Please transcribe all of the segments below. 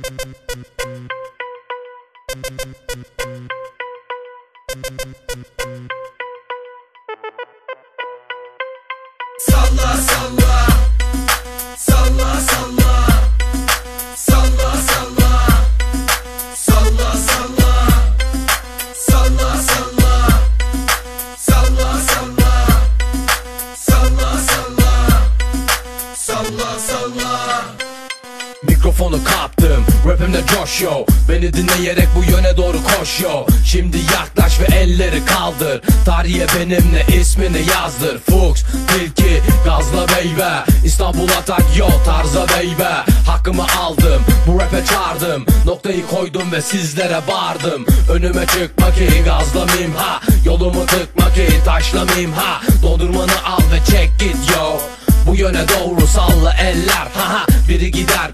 Salla salla. Salla salla. Salla salla. Salla salla. Salla Mikrofonu kaptım. Rapimde coş yo. Beni dinleyerek bu yöne doğru koş yo. Şimdi yaklaş ve elleri kaldır. Tarihe benimle ismini yazdır. Fuchs, Tilki, Gazla Beybe. İstanbul atak yo tarza beybe. Hakkımı aldım bu rap'e çağırdım. Noktayı koydum ve sizlere bağırdım. Önüme çıkma ki gazlamayayım ha. Yolumu tıkma ki taşlamayayım ha. Dondurmanı al ve çek git yo. Bu yöne doğru salla eller haha Biri gider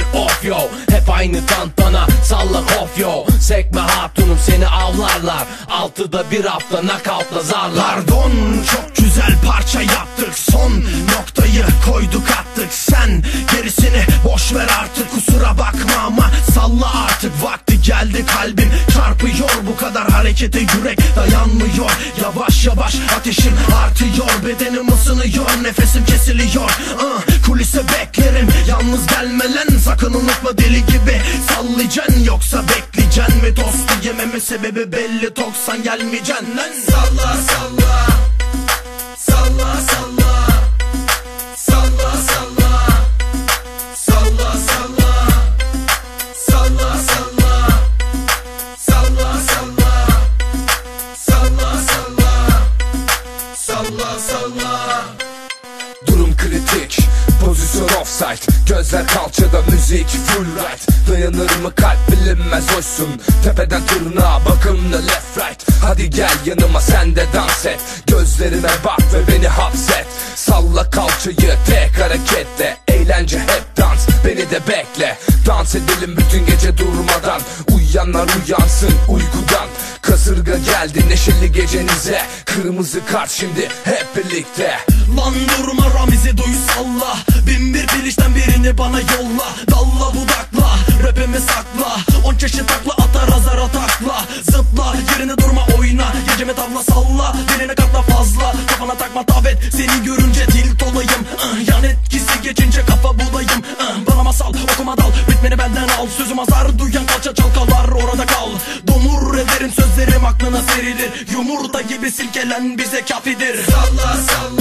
gelir of yo. Hep aynı tantana salla kof yo. Sekme hatunum seni avlarlar. Altıda bir hafta nakavtla zarlar. Pardon çok güzel parça yaptık. Son noktayı koyduk attık. Sen gerisini boş ver artık. Kusura bakma ama salla artık. Vakti geldi kalbim çarpıyor. Bu kadar harekete yürek dayanmıyor. Yavaş yavaş ateşin artıyor. Bedenim ısınıyor nefesim kesiliyor. Ah, Kulise beklerim yalnız gelme Sakın unutma deli gibi. Sallayacaksın Yoksa bekleyeceksin mi? Dostu yememe sebebi belli Toksan gelmeyeceksin lan. Salla Salla Pozisyon offside Gözler kalçada müzik full right. Dayanır mı kalp bilinmez hoşsun. Tepeden tırnağa bakımlı left right. Hadi gel yanıma sen de dans et. Gözlerime bak ve beni hapset. Salla kalçayı tek hareketle. Eğlence hep dans beni de bekle. Dans edelim bütün gece durmadan. Uyuyanlar uyansın uykudan Kasırga geldi neşeli gecenize. Kırmızı kart şimdi hep birlikte. Lan durma Ramiz'i duy salla. Bin bir bilişten birini bana yolla. Dalla budakla rapimi sakla. On çeşit takla atar azar atakla. Zıpla yerine durma oyna. Gecemi tavla salla. Diline katla fazla. Kafana takma tavet Seni görünce tilt olayım ah, Yan etkisi geçince kafa bulayım. Bana masal okuma dal. Ritmini benden al. Sözüm azar duyan kalça çalkalar serilir Yumurta gibi silkelen bize kafidir. Salla Salla